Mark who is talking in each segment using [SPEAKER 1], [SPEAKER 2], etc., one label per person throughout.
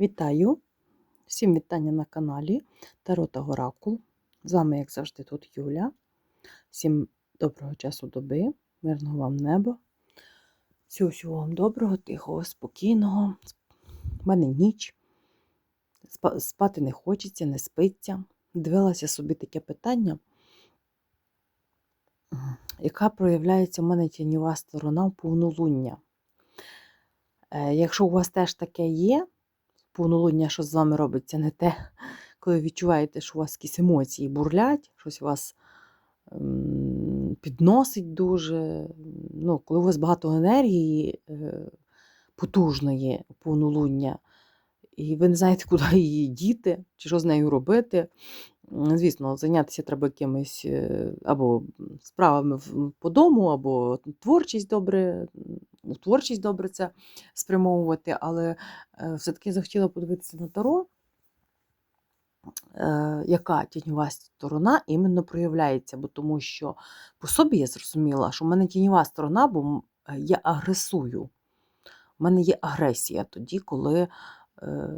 [SPEAKER 1] Вітаю! Всім вітання на каналі Таро та Горакул. З вами, як завжди, тут Юля. Всім доброго часу доби, мирного вам неба. Всього всього вам доброго, тихого, спокійного. У мене ніч. Спати не хочеться, не спиться. Дивилася собі таке питання, яка проявляється в мене тіньова сторона повнолуння. Е, Якщо у вас теж таке є, повнолуння, що з вами робиться, не те, коли відчуваєте, що у вас якісь емоції бурлять, щось вас підносить дуже. Ну, коли у вас багато енергії е, потужної повнолуння, і ви не знаєте, куди її діти, чи що з нею робити. Звісно, зайнятися треба якимись е, або справами по дому, або творчість добре, творчість добре це спрямовувати, але е, все-таки захотіла подивитися на Таро, е, яка тіньова сторона іменно проявляється, бо тому що по собі я зрозуміла, що в мене тіньова сторона, бо я агресую. У мене є агресія тоді, коли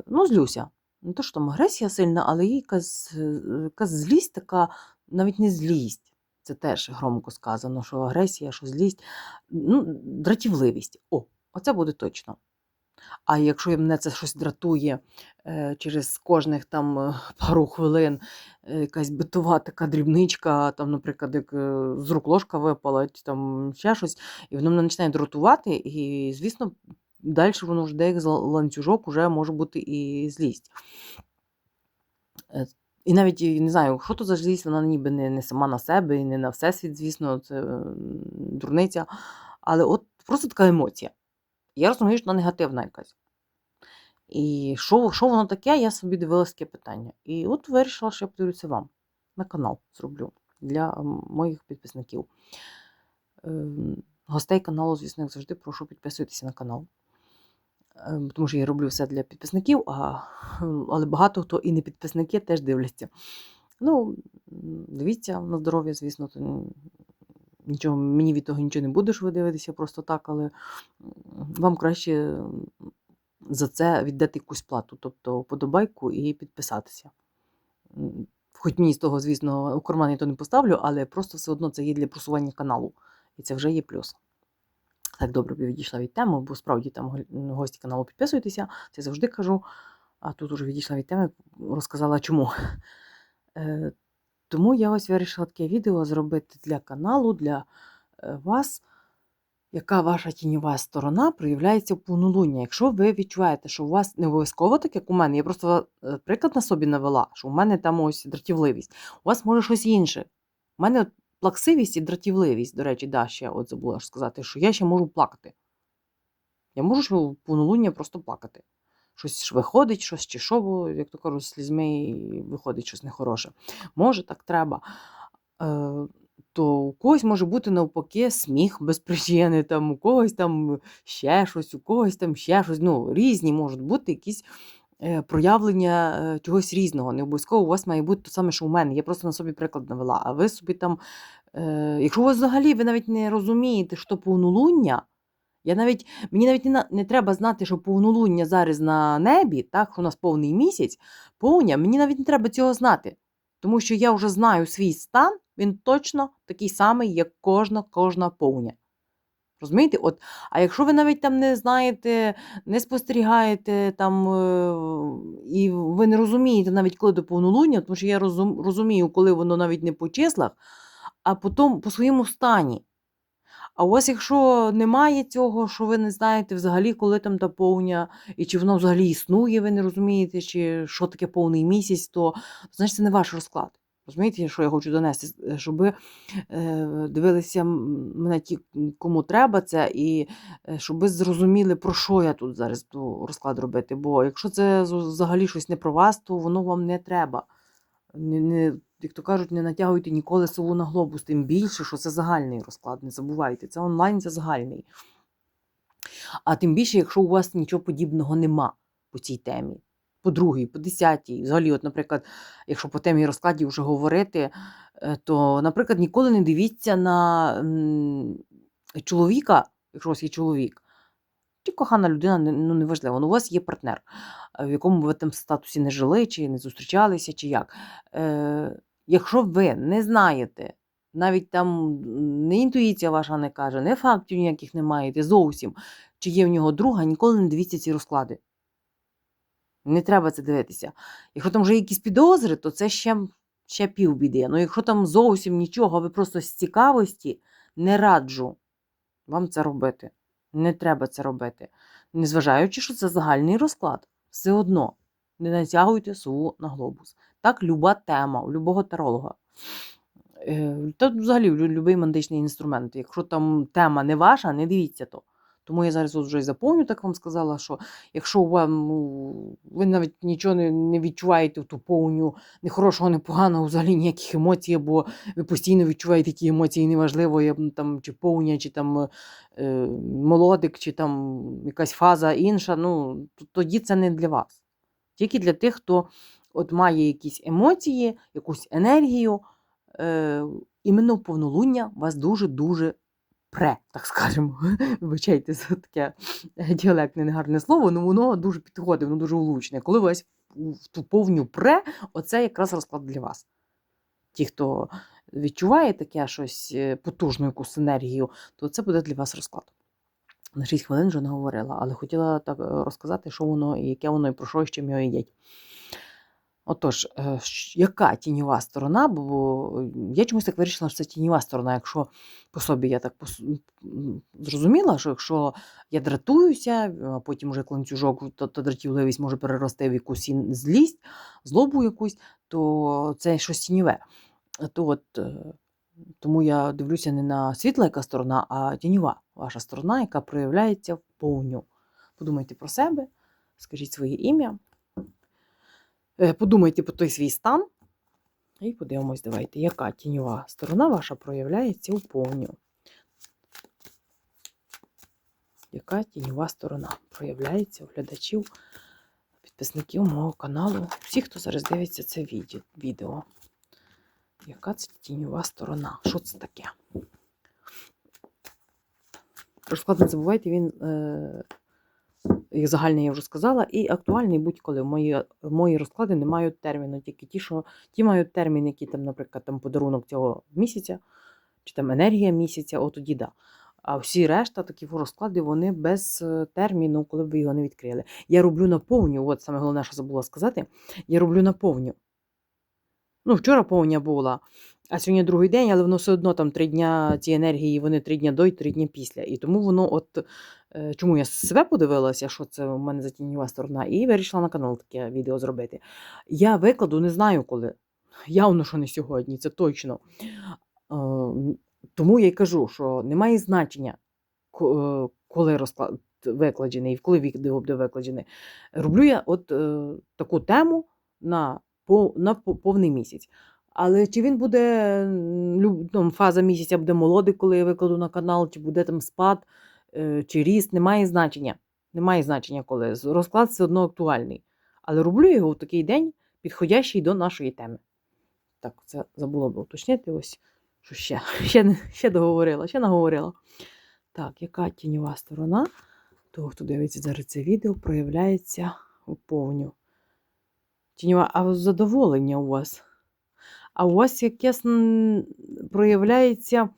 [SPEAKER 1] ну, злюся. Не то, що там агресія сильна, але є якась, е, якась злість така, навіть не злість. Це теж громко сказано, що агресія, що злість, ну, дратівливість. О, оце буде точно. А якщо мене це щось дратує е, через кожних там е, пару хвилин, якась битова така дрібничка, там, наприклад, як з рук ложка випала, там ще щось, і воно мене починає дратувати, і, звісно, далі воно вже як ланцюжок вже може бути і злість. І навіть не знаю, що то за злість, вона ніби не, не сама на себе і не на всесвіт, звісно, це дурниця. Але от просто така емоція. Я розумію, що вона негативна якась. І що, що воно таке, я собі дивилася таке питання. І от вирішила, що я подивлюся вам на канал зроблю для моїх підписників. Ем, Гостей каналу, звісно, як завжди, прошу підписуйтесь на канал. Ем, Тому що я роблю все для підписників, а, але багато хто і не підписники теж дивляться. Ну, дивіться на здоров'я, звісно, то нічого, мені від того нічого не буде, що ви дивитеся просто так, але вам краще за це віддати якусь плату, тобто подобайку і підписатися. Хоч мені з того, звісно, у карман я то не поставлю, але просто все одно це є для просування каналу. І це вже є плюс. Так добре відійшла від теми, бо справді там гості каналу підписуйтеся, це завжди кажу. А тут уже відійшла від теми, розказала чому. Е, Тому я ось вирішила таке відео зробити для каналу, для е, вас, яка ваша тіньова сторона проявляється в повнолуння. Якщо ви відчуваєте, що у вас не обов'язково так, як у мене, я просто е, приклад на собі навела, що у мене там ось дратівливість, у вас може щось інше. У мене плаксивість і дратівливість, до речі, да, от забула сказати, що я ще можу плакати. Я можу повнолуння просто плакати. Щось виходить, щось чи що, бо, як то кажуть, слізьми виходить щось нехороше. Може, так треба. Е, то у когось може бути навпаки сміх без причини, там, у когось там ще щось, у когось там ще щось. Ну, різні можуть бути якісь проявлення е, чогось різного. Не обов'язково у вас має бути те саме, що у мене. Я просто на собі приклад навела. А ви собі там, е, якщо у вас взагалі ви навіть не розумієте, що повнолуння, я навіть, мені навіть не, не треба знати, що повнолуння зараз на небі, так, у нас повний місяць, повня, мені навіть не треба цього знати. Тому що я вже знаю свій стан, він точно такий самий, як кожна кожна повня. Розумієте? От, а якщо ви навіть там не знаєте, не спостерігаєте там, е, і ви не розумієте навіть коли до повнолуння, тому що я розумію, коли воно навіть не по числах, а потім по своєму стані. А у вас, якщо немає цього, що ви не знаєте взагалі, коли там та повня, і чи воно взагалі існує, ви не розумієте, чи що таке повний місяць, то значить це не ваш розклад. Розумієте, що я хочу донести? Е, Щоб е, дивилися мене ті, кому треба це, і е, щоб зрозуміли, про що я тут зараз розклад робити. Бо якщо це взагалі щось не про вас, то воно вам не треба. Не, не, як то кажуть, не натягуйте ніколи сову на глобус, тим більше, що це загальний розклад. Не забувайте, це онлайн, це загальний. А тим більше, якщо у вас нічого подібного нема по цій темі. По другій, по десятій. Взагалі, от, наприклад, якщо по темі розкладів вже говорити, е, то, наприклад, ніколи не дивіться на чоловіка, якщо у вас є чоловік, чи кохана людина, ну неважливо, ну, у вас є партнер, е, в якому ви там статусі не жили, чи не зустрічалися, чи як. Е, якщо ви не знаєте, навіть там не інтуїція ваша не каже, не фактів ніяких не маєте зовсім, чи є в нього друга, ніколи не дивіться ці розклади. Не треба це дивитися. Якщо там вже якісь підозри, то це ще, ще півбіди. Ну, якщо там зовсім нічого, ви просто з цікавості не раджу вам це робити. Не треба це робити. Незважаючи, що це загальний розклад, все одно не натягуйте сову на глобус. Так, люба тема, у любого таролога. Е, Та взагалі будь-який медичний інструмент. Якщо там тема не ваша, не дивіться то. Тому я зараз от вже заповню, так вам сказала, що якщо вам, ну, ви навіть нічого не, не відчуваєте в ту повню, ні хорошого, ні поганого, взагалі ніяких емоцій, бо ви постійно відчуваєте ті емоції, неважливо, є м, там, чи повня, чи там е, молодик, чи там якась фаза інша, ну, тоді це не для вас. Тільки для тих, хто от має якісь емоції, якусь енергію, е, іменно повнолуння вас дуже-дуже пре, так скажемо. Вибачайте за таке діалектне негарне слово, але воно дуже підходить, воно дуже влучне. Коли вас в ту повню пре, оце якраз розклад для вас. Ті, хто відчуває таке щось е, потужну якусь енергію, то це буде для вас розклад. На 6 хвилин вже не говорила, але хотіла так е, розказати, що воно і яке воно і про що з чим його їдять. Отож, е, яка тіньова сторона? Бо я чомусь так вирішила, що це тіньова сторона. Якщо по собі я так пос- зрозуміла, що якщо я дратуюся, а потім вже кланцюжок, то, то дратівливість може перерости в якусь злість, злобу якусь, то це щось тіньове. То от, е, тому я дивлюся не на світла яка сторона, а тіньова ваша сторона, яка проявляється в повню. Подумайте про себе, скажіть своє ім'я. Е, Подумайте про той свій стан. І подивимось, давайте, яка тіньова сторона ваша проявляється у повню. Яка тіньова сторона проявляється у глядачів, підписників мого каналу, всіх, хто зараз дивиться це відео-. Яка це тіньова сторона? Що це таке? Розклад не забувайте, він е, як загальний я вже сказала, і актуальний будь-коли. Мої, мої розклади не мають терміну, тільки ті, що ті мають термін, які там, наприклад, там подарунок цього місяця, чи там енергія місяця, от тоді да. А всі решта такі розклади, вони без е, терміну, коли б ви його не відкрили. Я роблю наповню, от саме головне, що забула сказати, я роблю наповню. Ну, вчора повня була, а сьогодні другий день, але воно все одно там три дня ці енергії, вони три дня до і три дні після. І тому воно, от е, чому я себе подивилася, що це у мене за сторона, і вирішила на канал таке відео зробити. Я викладу не знаю коли. Явно, що не сьогодні, це точно. Е, Тому я й кажу, що немає значення, е, коли розклад викладений, і коли відео буде викладене. Роблю я от таку тему на повний місяць. Але чи він буде там, фаза місяця буде молодий, коли я викладу на канал, чи буде там спад, е, чи ріст, немає значення. Немає значення, коли. Розклад все одно актуальний. Але роблю його в такий день, підходящий до нашої теми. Так, це забула б уточнити. Ось що ще. Ще, ще договорила, ще наговорила. Так, яка тіньова сторона того, хто дивиться зараз це відео, проявляється повню. Тіньова, а задоволення у вас. А у вас якесь проявляється.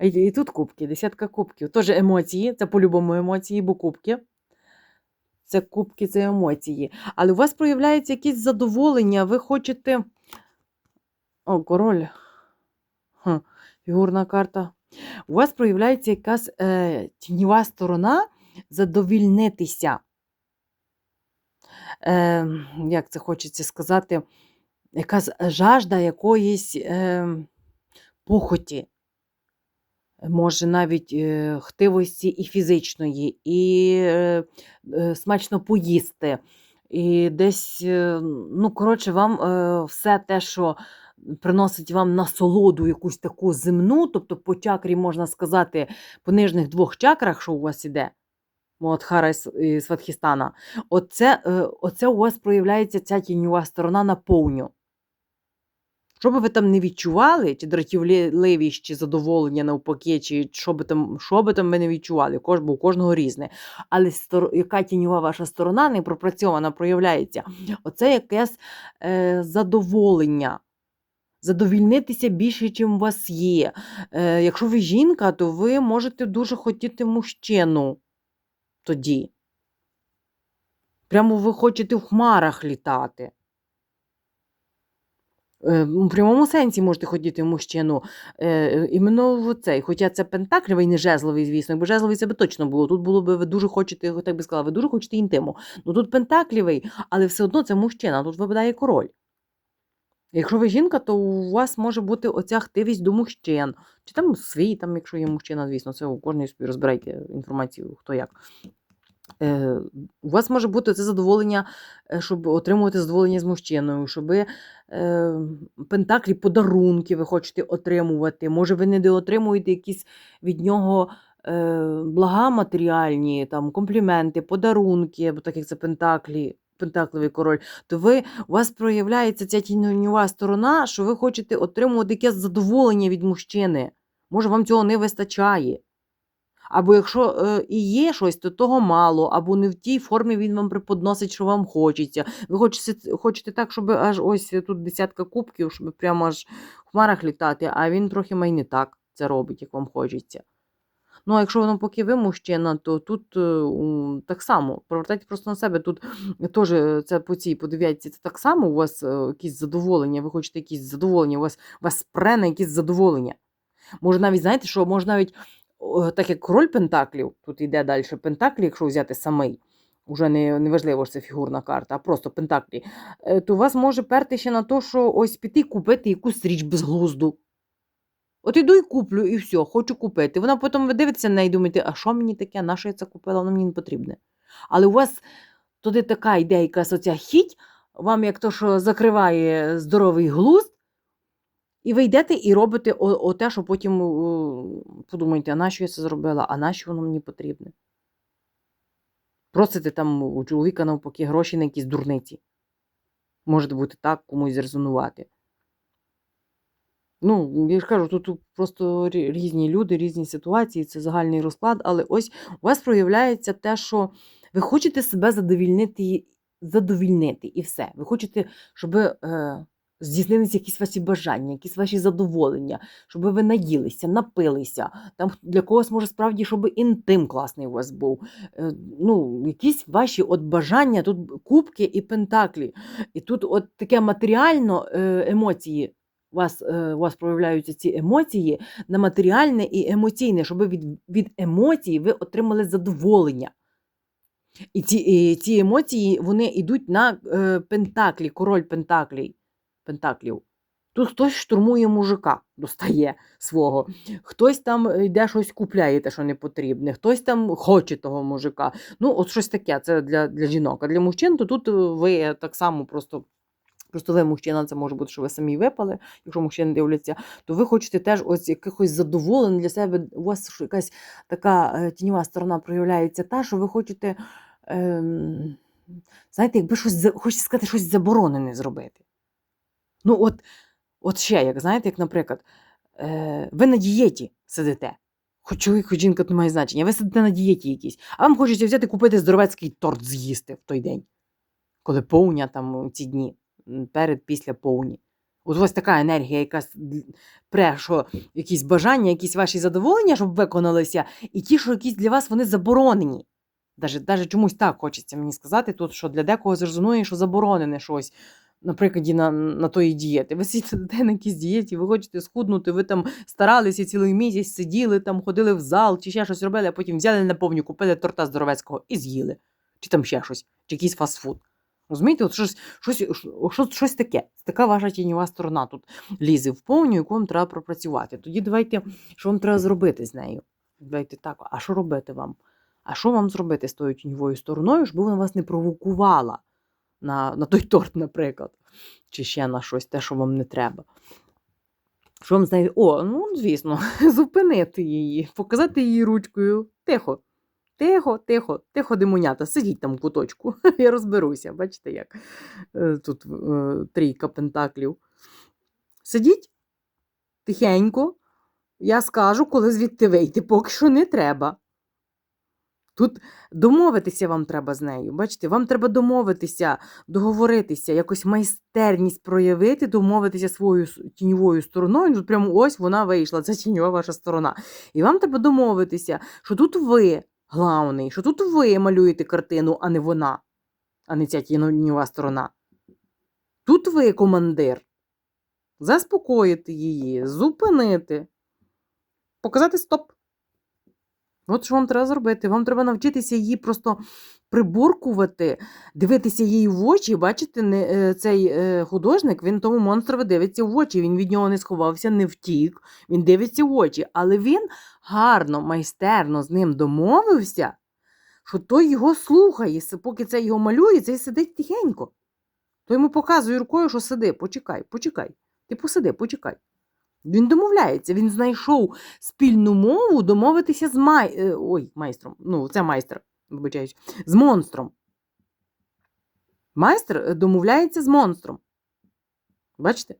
[SPEAKER 1] І, тут кубки, десятка кубків. Теж емоції, це по-любому емоції, бо кубки. Це кубки, це емоції. Але у вас проявляється якесь задоволення, ви хочете. О, король. Хм, фігурна карта. У вас проявляється якась е, тіньова сторона задовільнитися. Е, як це хочеться сказати, якась жажда якоїсь е, похоті. Може, навіть е, хтивості і фізичної, і е, е, смачно поїсти, і десь, е, ну, коротше, вам е, все те, що приносить вам насолоду, якусь таку земну, тобто по чакрі, можна сказати, по нижніх двох чакрах, що у вас іде, Муадхара і Сватхістана, оце, е, оце у вас проявляється ця тіньова сторона на повню. Що би ви там не відчували, чи дратівливість, чи задоволення навпаки, чи що би там, що би там ви не відчували, кож, бо у кожного різне. Але стор- яка тіньова ваша сторона не пропрацьована, проявляється, оце якесь е, задоволення. Задовільнитися більше, чим у вас є. Е, якщо ви жінка, то ви можете дуже хотіти мужчину тоді. Прямо ви хочете в хмарах літати. Е, В прямому сенсі можете хотіти мужчину. Е, іменно в цей. Хоча це пентаклівий, не жезловий, звісно, бо жезловий це би точно було. Тут було б ви дуже хочете, так би сказала, ви дуже хочете інтиму. Ну тут пентаклівий, але все одно це мужчина, тут випадає король. Якщо ви жінка, то у вас може бути оця активність до мужчин. Чи там свій, там, якщо є мужчина, звісно, це у кожної собі розбирайте інформацію, хто як. Е, у вас може бути це задоволення, е, щоб отримувати задоволення з мужчиною, щоб е, пентаклі, подарунки ви хочете отримувати. Може, ви не доотримуєте якісь від нього е, блага матеріальні, там, компліменти, подарунки, бо так як це пентаклі, пентакливий король, то ви, у вас проявляється ця тіньова сторона, що ви хочете отримувати якесь задоволення від мужчини. Може, вам цього не вистачає. Або якщо е, і є щось, то того мало, або не в тій формі він вам преподносить, що вам хочеться. Ви хочете, хочете так, щоб аж ось тут десятка кубків, щоб прямо аж в хмарах літати, а він трохи май не так це робить, як вам хочеться. Ну, а якщо воно поки ви то тут е, так само. Повертайте просто на себе. Тут теж це по цій, подивіться, це так само у вас е, якісь задоволення, ви хочете якісь задоволення, у вас, вас спре на якісь задоволення. Може, навіть, знаєте, що може навіть так як король Пентаклів, тут йде далі Пентаклі, якщо взяти самий, уже не, не важливо, що це фігурна карта, а просто Пентаклі, е, то вас може перти ще на те, що ось піти купити якусь річ безглузду. От іду і куплю, і все, хочу купити. Вона потім ви дивитеся на неї і думаєте, а що мені таке, на що я це купила, воно мені не потрібне. Але у вас туди така йде якась оця хіть, вам як то, що закриває здоровий глузд, і ви йдете і робите те, що потім подумаєте, а на що я це зробила, а на що воно мені потрібне. Просите там у чоловіка навпаки гроші на якісь дурниці. Може бути так, комусь зрезонувати. Ну, я ж кажу, тут просто різні люди, різні ситуації, це загальний розклад, але ось у вас проявляється те, що ви хочете себе задовільнити, задовільнити і все. Ви хочете, щоб е, здійснилися якісь ваші бажання, якісь ваші задоволення, щоб ви наїлися, напилися. Там для когось може справді, щоб інтим класний у вас був. Е, ну, якісь ваші от бажання, тут кубки і пентаклі. І тут от таке матеріально е, емоції у вас, е, у вас проявляються ці емоції на матеріальне і емоційне, щоб від, від емоцій ви отримали задоволення. І ці, і ці емоції вони йдуть на е, пентаклі, король пентаклій, пентаклів. Тут хтось штурмує мужика, достає свого, хтось там йде щось купляє, те, що не потрібне, хтось там хоче того мужика. Ну, от щось таке, це для, для жінок. А для мужчин, то тут ви так само просто. Просто ви мужчина, це може бути, що ви самі випали, якщо мужчини дивляться, то ви хочете теж ось якихось задоволень для себе. У вас якась така е, тіньова сторона проявляється, та, що ви хочете, ем, знаєте, якби щось хочете сказати, щось заборонене зробити. Ну, от, от ще, як знаєте, як, наприклад, е, ви на дієті сидите. Хоч чоловік, хоч жінка, не має значення. Ви сидите на дієті якійсь, а вам хочеться взяти купити здоровецький торт з'їсти в той день, коли повня там ці дні, перед, після повні. От вас така енергія, якась пре, що якісь бажання, якісь ваші задоволення, щоб виконалися, і ті, що якісь для вас вони заборонені. Даже, даже чомусь так хочеться мені сказати, тут, що для декого зрозуміє, що заборонене щось. Наприклад, на, на тої дієти. Ви сидите на якійсь дієті, ви хочете схуднути, ви там старалися цілий місяць, сиділи, там ходили в зал, чи ще щось робили, а потім взяли на повню, купили торта здоровецького і з'їли. Чи там ще щось, чи якийсь фастфуд. Розумієте, от щось, щось, щось, таке. Така ваша тіньова сторона тут лізе в повню, яку вам треба пропрацювати. Тоді давайте, що вам треба зробити з нею? Давайте так, а що робити вам? А що вам зробити з тою тіньовою стороною, щоб вона вас не провокувала на, на той торт, наприклад, чи ще на щось, те, що вам не треба. Що вам з нею? О, ну звісно, зупинити її, показати її ручкою. Тихо, тихо, тихо, тихо, демонята, сидіть там в куточку. Я розберуся, бачите, як Е, тут е, трійка пентаклів. Сидіть тихенько, я скажу, коли звідти вийти, поки що не треба. Тут домовитися вам треба з нею. Бачите, вам треба домовитися, договоритися, якось майстерність проявити, домовитися своєю тіньовою стороною. Тут прямо ось вона вийшла, це тіньова ваша сторона. І вам треба домовитися, що тут ви главний, що тут ви малюєте картину, а не вона, а не ця тіньова сторона. Тут ви командир. Заспокоїти її, зупинити, показати стоп. От що вам треба зробити. Вам треба навчитися її просто приборкувати, дивитися їй в очі. Бачите, не, е, цей е, художник, він тому монстрові дивиться в очі. Він від нього не сховався, не втік. Він дивиться в очі. Але він гарно, майстерно з ним домовився, що той його слухає, поки це його малює, цей сидить тихенько. То йому показує рукою, що сиди, почекай, почекай. Ти посиди, почекай. Він домовляється, він знайшов спільну мову домовитися з май... е, Ой, майстром. Ну, це майстер, вибачаюсь, з монстром. Майстер е, домовляється з монстром. Бачите?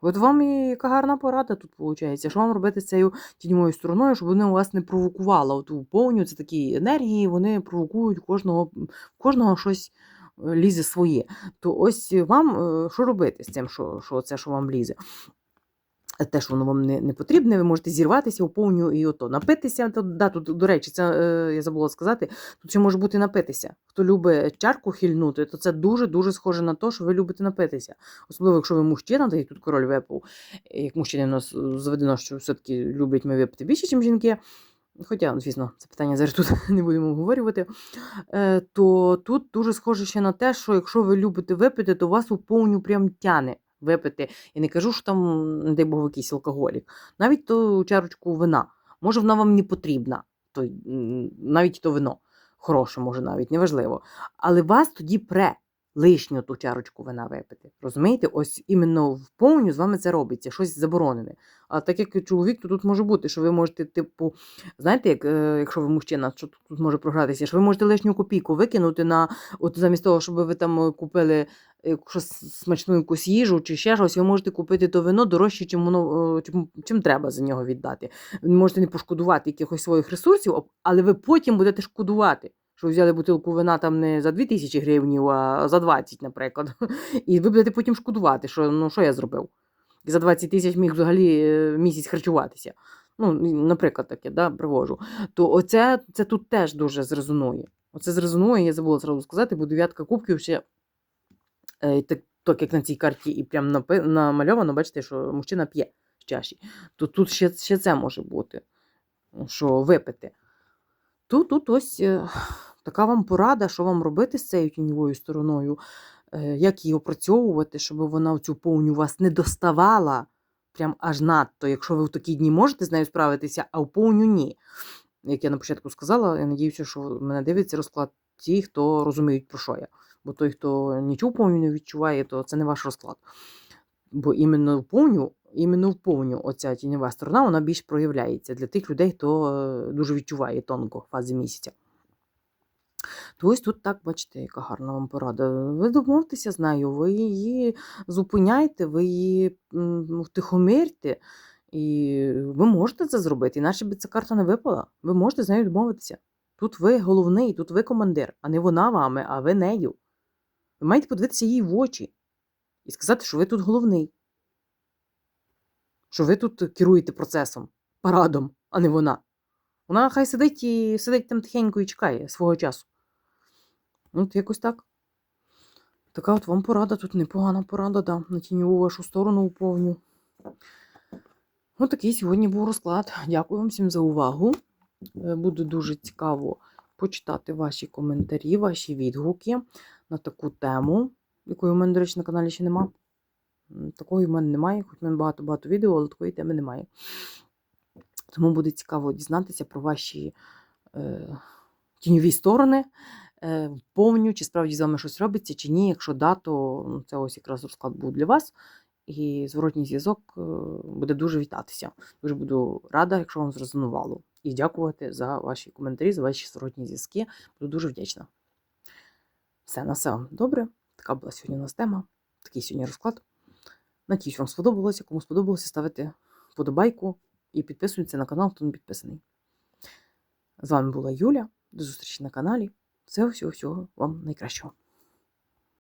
[SPEAKER 1] От вам і яка гарна порада тут виходить. Що вам робити з цією тіньовою стороною, щоб вони у вас не провокували? От повню це такі енергії, вони провокують кожного, кожного щось е, лізе своє. То ось вам що робити з цим, що, що це, що вам лізе? Те, що воно вам не, не потрібне, ви можете зірватися у повню і ото напитися. То, да, тут, до речі, це е, я забула сказати. Тут ще може бути напитися. Хто любить чарку хильнути, то це дуже-дуже схоже на те, що ви любите напитися. Особливо, якщо ви мужчина, то і тут король випав. Як мужчини у нас заведено, що все-таки люблять ми випити більше, ніж жінки. Хоча, звісно, це питання зараз тут не будемо обговорювати, Е, то тут дуже схоже ще на те, що якщо ви любите випити, то вас у повню прям тяне випити. І не кажу, що там, не дай Бог, якийсь алкоголік. Навіть ту чарочку вина. Може, вона вам не потрібна, то, навіть то вино. Хороше, може, навіть, неважливо. Але вас тоді пре лишню ту чарочку вина випити. Розумієте? Ось іменно в повню з вами це робиться, щось заборонене. А так як чоловік, то тут може бути, що ви можете, типу, знаєте, як, е, якщо ви мужчина, що тут може програтися, що ви можете лишню копійку викинути на, от замість того, щоб ви там е, купили якусь смачну якусь їжу чи ще щось, ви можете купити то вино дорожче, чим воно е, чим, чим треба за нього віддати. Ви можете не пошкодувати якихось своїх ресурсів, але ви потім будете шкодувати. Що взяли бутилку вина там не за 2000 гривень, а за 20, наприклад. І ви будете потім шкодувати, що ну що я зробив. І за 20 тисяч міг взагалі е, місяць харчуватися. Ну, наприклад, таке, да, привожу. То оце це тут теж дуже зрезонує. Оце зрезонує, я забула зразу сказати, бо дев'ятка кубків ще е, так, так як на цій карті і прям намальовано, бачите, що мужчина п'є з чаші. То тут ще, ще це може бути, що випити. Тут, тут ось е, така вам порада, що вам робити з цією тіньовою стороною, е, як її опрацьовувати, щоб вона цю повню вас не доставала прям аж надто, якщо ви в такі дні можете з нею справитися, а в повню ні. Як я на початку сказала, я надіюся, що мене дивиться розклад ті, хто розуміють, про що я. Бо той, хто нічого повню не відчуває, то це не ваш розклад. Бо іменно в повню, іменно в повню оця тіньова сторона вона більш проявляється для тих людей, хто е, дуже відчуває тонко фази місяця. То ось тут так, бачите, яка гарна вам порада. Ви домовтеся з нею, ви її зупиняйте, ви її втихомирте, і ви можете це зробити, іначе б ця карта не випала. Ви можете з нею домовитися. Тут ви головний, тут ви командир, а не вона вами, а ви нею. Ви маєте подивитися їй в очі і сказати, що ви тут головний. Що ви тут керуєте процесом, парадом, а не вона. Вона хай сидить і сидить там тихенько і чекає свого часу. От якось так. Така от вам порада, тут непогана порада, да, на тіньову вашу сторону уповню. Ось такий сьогодні був розклад. Дякую вам всім за увагу. Е, Буде дуже цікаво почитати ваші коментарі, ваші відгуки на таку тему, якої в мене, до речі, на каналі ще нема. Такої в мене немає, хоч в мене багато-багато відео, але такої теми немає. Тому буде цікаво дізнатися про ваші е, тіньові сторони, е, повню, чи справді з вами щось робиться, чи ні. Якщо да, то ну, це ось якраз розклад був для вас. І зворотній зв'язок е, буде дуже вітатися. Дуже буду рада, якщо вам зрезонувало. І дякувати за ваші коментарі, за ваші зворотні зв'язки. Буду дуже вдячна. Все, на все вам добре. Така була сьогодні у нас тема, такий сьогодні розклад. Надіюсь, вам сподобалося. Кому сподобалося, ставити вподобайку і підписуйтесь на канал, хто не підписаний. З вами була Юля. До зустрічі на каналі. Всього всього всього вам найкращого.